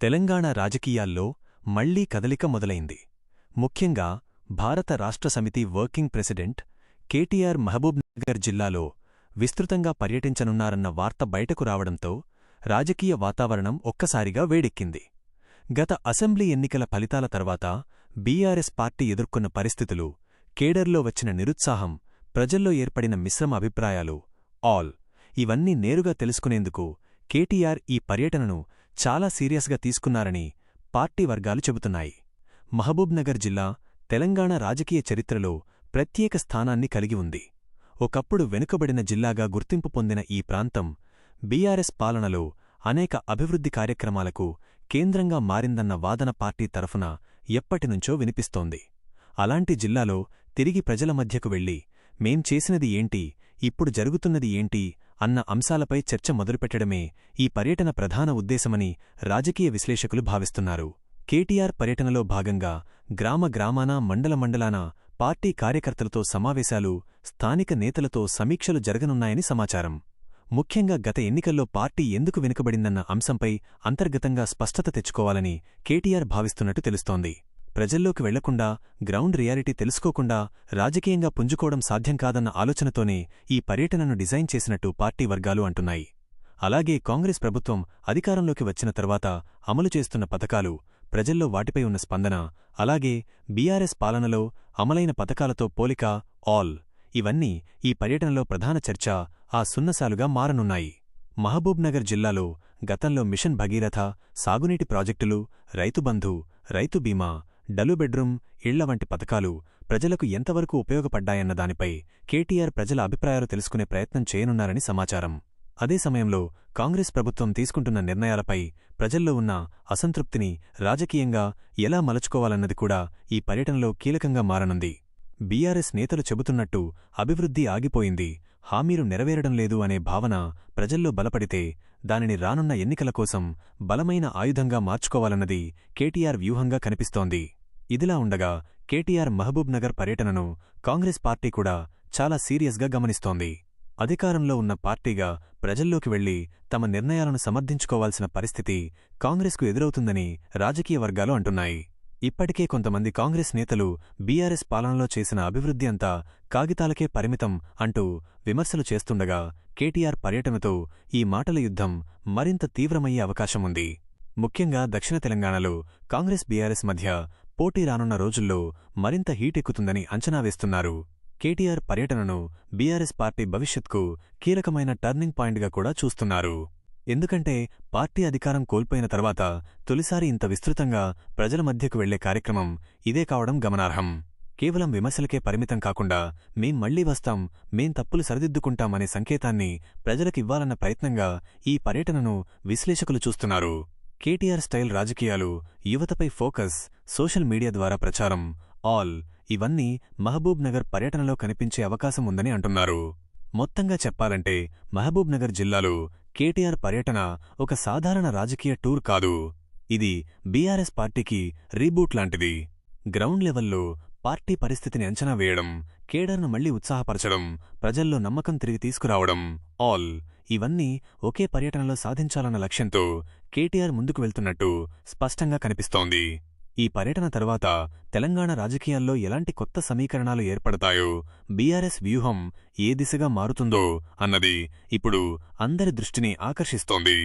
తెలంగాణ రాజకీయాల్లో మళ్ళీ కదలిక మొదలైంది. ముఖ్యంగా భారత రాష్ట్ర సమితి వర్కింగ్ ప్రెసిడెంట్ కేటీఆర్ మహబూబ్నగర్ జిల్లాలో విస్తృతంగా పర్యటించనున్నారన్న వార్త బయటకు రావడంతో రాజకీయ వాతావరణం ఒక్కసారిగా వేడెక్కింది. గత అసెంబ్లీ ఎన్నికల ఫలితాల తర్వాత బీఆర్ఎస్ పార్టీ ఎదుర్కొన్న పరిస్థితులు కేడర్లో వచ్చిన నిరుత్సాహం ప్రజల్లో ఏర్పడిన మిశ్రమ అభిప్రాయాలు ఆల్ ఇవన్నీ నేరుగా తెలుసుకునేందుకు కేటీఆర్ ఈ పర్యటనను చాలా సీరియస్గా తీసుకున్నారని పార్టీ వర్గాలు చెబుతున్నాయి. మహబూబ్నగర్ జిల్లా తెలంగాణ రాజకీయ చరిత్రలో ప్రత్యేక స్థానాన్ని కలిగి ఉంది. ఒకప్పుడు వెనుకబడిన జిల్లాగా గుర్తింపు పొందిన ఈ ప్రాంతం బీఆర్ఎస్ పాలనలో అనేక అభివృద్ధి కార్యక్రమాలకు కేంద్రంగా మారిందన్న వాదన పార్టీ తరఫున ఎప్పటినుంచో వినిపిస్తోంది. అలాంటి జిల్లాలో తిరిగి ప్రజల మధ్యకు వెళ్ళి మేం చేసినది ఏంటి ఇప్పుడు జరుగుతున్నది ఏంటి అన్న అంశాలపై చర్చ మొదలుపెట్టడమే ఈ పర్యటన ప్రధాన ఉద్దేశమని రాజకీయ విశ్లేషకులు భావిస్తున్నారు. కేటీఆర్ పర్యటనలో భాగంగా గ్రామ గ్రామాన మండల మండలాన పార్టీ కార్యకర్తలతో సమావేశాలు స్థానిక నేతలతో సమీక్షలు జరగనున్నాయని సమాచారం. ముఖ్యంగా గత ఎన్నికల్లో పార్టీ ఎందుకు వెనుకబడిందన్న అంశంపై అంతర్గతంగా స్పష్టత తెచ్చుకోవాలని కేటీఆర్ భావిస్తున్నట్టు తెలుస్తోంది. ప్రజల్లోకి వెళ్ళకుండా గ్రౌండ్ రియాలిటీ తెలుసుకోకుండా రాజకీయంగా పుంజుకోవడం సాధ్యం కాదన్న ఆలోచనతోనే ఈ పర్యటనను డిజైన్ చేసినట్టు పార్టీ వర్గాలు అంటున్నాయి. అలాగే కాంగ్రెస్ ప్రభుత్వం అధికారంలోకి వచ్చిన తర్వాత అమలు చేస్తున్న పథకాలు ప్రజల్లో వాటిపై ఉన్న స్పందన అలాగే బీఆర్ఎస్ పాలనలో అమలైన పథకాలతో పోలిక ఆల్ ఇవన్నీ ఈ పర్యటనలో ప్రధాన చర్చ ఆ సున్నసాలుగా మారనున్నాయి. మహబూబ్నగర్ జిల్లాలో గతంలో మిషన్ భగీరథ సాగునీటి ప్రాజెక్టులు రైతుబంధు రైతు బీమా డలు బెడ్రూమ్ ఇళ్ళ వంటి పథకాలు ప్రజలకు ఎంతవరకు ఉపయోగపడ్డాయన్న దానిపై కేటీఆర్ ప్రజల అభిప్రాయాలు తెలుసుకునే ప్రయత్నం చేయనున్నారని సమాచారం. అదే సమయంలో కాంగ్రెస్ ప్రభుత్వం తీసుకుంటున్న నిర్ణయాలపై ప్రజల్లో ఉన్న అసంతృప్తిని రాజకీయంగా ఎలా మలుచుకోవాలన్నది కూడా ఈ పర్యటనలో కీలకంగా మారనుంది. బీఆర్ఎస్ నేతలు చెబుతున్నట్టు అభివృద్ధి ఆగిపోయింది హామీలు నెరవేరడం లేదు అనే భావన ప్రజల్లో బలపడితే దానిని రానున్న ఎన్నికల కోసం బలమైన ఆయుధంగా మార్చుకోవాలన్నది కేటీఆర్ వ్యూహంగా కనిపిస్తోంది. ఇదిలా ఉండగా కేటీఆర్ మహబూబ్ నగర్ పర్యటనను కాంగ్రెస్ పార్టీ కూడా చాలా సీరియస్గా గమనిస్తోంది. అధికారంలో ఉన్న పార్టీగా ప్రజల్లోకి వెళ్ళి తమ నిర్ణయాలను సమర్థించుకోవాల్సిన పరిస్థితి కాంగ్రెస్కు ఎదురవుతుందని రాజకీయ వర్గాలు అంటున్నాయి. ఇప్పటికే కొంతమంది కాంగ్రెస్ నేతలు బీఆర్ఎస్ పాలనలో చేసిన అభివృద్ధి అంతా కాగితాలకే పరిమితం అంటూ విమర్శలు చేస్తుండగా కేటీఆర్ పర్యటనతో ఈ మాటల యుద్ధం మరింత తీవ్రమయ్యే అవకాశముంది ముఖ్యంగా దక్షిణ తెలంగాణలో కాంగ్రెస్ బీఆర్ఎస్ మధ్య పోటీ రానున్న రోజుల్లో మరింత హీటెక్కుతుందని అంచనా వేస్తున్నారు. కేటీఆర్ పర్యటనను బీఆర్ఎస్ పార్టీ భవిష్యత్కు కీలకమైన టర్నింగ్ పాయింట్గా కూడా చూస్తున్నారు. ఎందుకంటే పార్టీ అధికారం కోల్పోయిన తర్వాత తొలిసారి ఇంత విస్తృతంగా ప్రజల మధ్యకు వెళ్ళే కార్యక్రమం ఇదే కావడం గమనార్హం. కేవలం విమర్శలకే పరిమితం కాకుండా మేం మళ్ళీ వస్తాం మేం తప్పులు సరిదిద్దుకుంటామనే సంకేతాన్ని ప్రజలకివ్వాలన్న ప్రయత్నంగా ఈ పర్యటనను విశ్లేషకులు చూస్తున్నారు. కేటీఆర్ స్టైల్ రాజకీయాలు యువతపై ఫోకస్ సోషల్ మీడియా ద్వారా ప్రచారం ఆల్ ఇవన్నీ మహబూబ్ నగర్ పర్యటనలో కనిపించే అవకాశం ఉందని అంటున్నారు. మొత్తంగా చెప్పాలంటే మహబూబ్ నగర్ జిల్లాలో కేటీఆర్ పర్యటన ఒక సాధారణ రాజకీయ టూర్ కాదు. ఇది బీఆర్ఎస్ పార్టీకి రీబూట్ లాంటిది. గ్రౌండ్ లెవెల్లో పార్టీ పరిస్థితిని అంచనా వేయడం కేడర్ను మళ్ళీ ఉత్సాహపరచడం ప్రజల్లో నమ్మకం తిరిగి తీసుకురావడం ఆల్ ఇవన్నీ ఒకే పర్యటనలో సాధించాలన్న లక్ష్యంతో కేటీఆర్ ముందుకు వెళ్తున్నట్టు స్పష్టంగా కనిపిస్తోంది. ఈ పర్యటన తర్వాత తెలంగాణ రాజకీయాల్లో ఎలాంటి కొత్త సమీకరణాలు ఏర్పడతాయో బీఆర్ఎస్ వ్యూహం ఏ దిశగా మారుతుందో అన్నది ఇప్పుడు అందరి దృష్టిని ఆకర్షిస్తోంది.